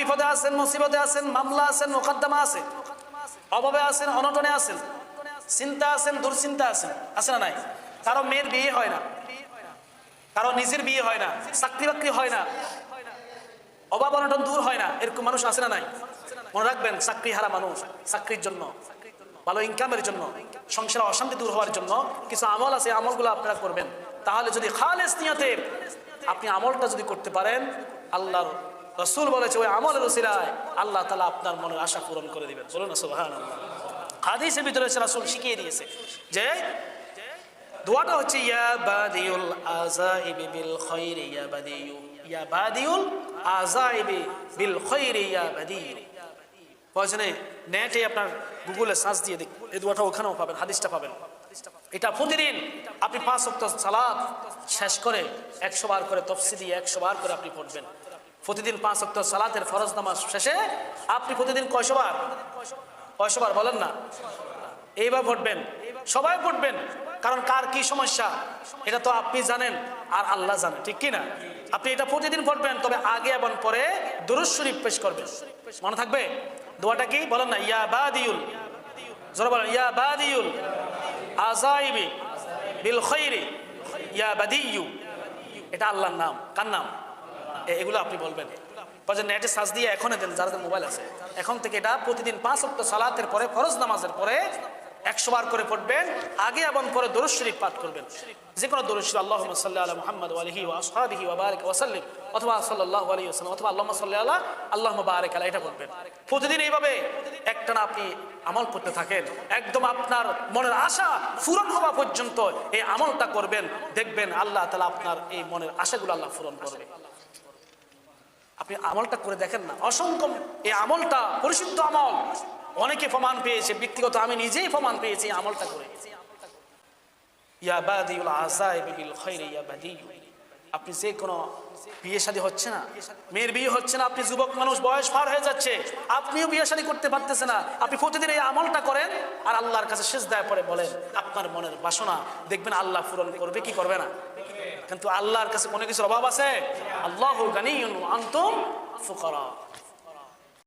বিপদে আছেন, মুসিবতে আছেন, মামলা আছেন, মোকদ্দমা আছে অভাবে আছেন, অনটনে আছেন, চিন্তা আছেন, দুশ্চিন্তা আছেন, আছে না নাই? কারও মেয়ের বিয়ে হয় না, কারও নিজের বিয়ে হয় না, চাকরি বাকরি হয় না, অভাব অনটন দূর হয় না, এরকম মানুষ আছে না নাই? মনে রাখবেন, চাকরি হারা মানুষ, চাকরির জন্য, ভালো ইনকামের জন্য, সংসারে অশান্তি দূর হওয়ার জন্য কিছু আমল আছে আমলগুলো আপনারা করবেন। তাহলে যদি খালেস নিয়তে আপনি আমলটা যদি করতে পারেন, আল্লাহর রসুল বলেছে, ওই আমলের রসিলায় আল্লাহ তালা আপনার মনের আশা পূরণ করে দিবেন। বলুন না সুবহান হাদিসের ভিতরে এসে রাসূল শিখিয়ে দিয়েছে যে, দোয়াটা হচ্ছে, ইয়া বাদিউল আজাইবি বিল খাইরি ইয়া বাদিউ, ইয়া বাদিউল আজাইবি বিল খাইরি ইয়া বাদিউ। প্রয়োজনে নেটে আপনার গুগলে সার্চ দিয়ে দেখ, এই দোয়াটা ওখানেও পাবেন, হাদিসটা পাবেন। এটা প্রতিদিন আপনি পাঁচ সপ্তাহ সালাদ শেষ করে একশো বার করে তফসি দিয়ে একশো বার করে আপনি পড়বেন। প্রতিদিন পাঁচ সপ্তাহ সালাতের ফরজ নামাজ শেষে আপনি প্রতিদিন কয়শো বার কয়শো বলেন না। এইবার পড়বেন সবাই পড়বেন কারণ কার কি সমস্যা? এটা তো আপনি জানেন আর আল্লাহ জানেন ঠিক কি না? আপনি এটা প্রতিদিন পড়বেন তবে আগে এবং পরে দুরুজ শরীফ পেশ করবেন। মনে থাকবে? দোয়াটা কি? বলেন না, ইয়া বাদিউল। জোরে বলেন, ইয়া বাদিউল আজাইবি বিল খৈরি, ইয়া বাদিউ এটা আল্লাহর নাম। কার নাম? এগুলো আপনি বলবেন। নেটে সার্চ দিয়ে এখনই দেন মোবাইল আছে। এখন থেকে এটা প্রতিদিন পাঁচ অক্ট সালাতের পরে, ফরজ নামাজের পরে একশো বার করে পড়বেন, আগে এবং পরে শরীফ পাঠ করবেন। যে কোনো আল্লাহ সাল্লাহ মুহাম্মদ আলহি ওয়াসাল্লিম অথবা অথবা আল্লাহ আল্লাহ বারিক আলা, এটা বলবেন প্রতিদিন এইভাবে একটানা আপনি আমল করতে থাকেন। একদম আপনার মনের আশা পূরণ হওয়া পর্যন্ত এই আমলটা করবেন, দেখবেন আল্লাহ তালা আপনার এই মনের আশাগুলো আল্লাহ পূরণ করবে। আপনি আমলটা করে দেখেন না। অসংখ্য এই আমলটা পরিশুদ্ধ আমল। অনেকে প্রমাণ পেয়েছে, ব্যক্তিগত আমি নিজেই প্রমাণ পেয়েছি এই আমলটা করে। আপনি যে কোনো বিয়ে শাদী হচ্ছে না, মেয়ের বিয়ে হচ্ছে না, আপনি যুবক মানুষ, বয়স পার হয়ে যাচ্ছে, আপনিও বিয়ে শাদী করতে পারতেছে না। আপনি প্রতিদিন এই আমলটা করেন আর আল্লাহর কাছে শেষ দেয় পরে বলেন, আপনার মনের বাসনা দেখবেন আল্লাহ পূরণ করবে, কি করবে না? কিন্তু আল্লাহর কাছে কোনো কিছুর অভাব আছে? আল্লাহ গানিয়ুন আনতুম ফুকারা।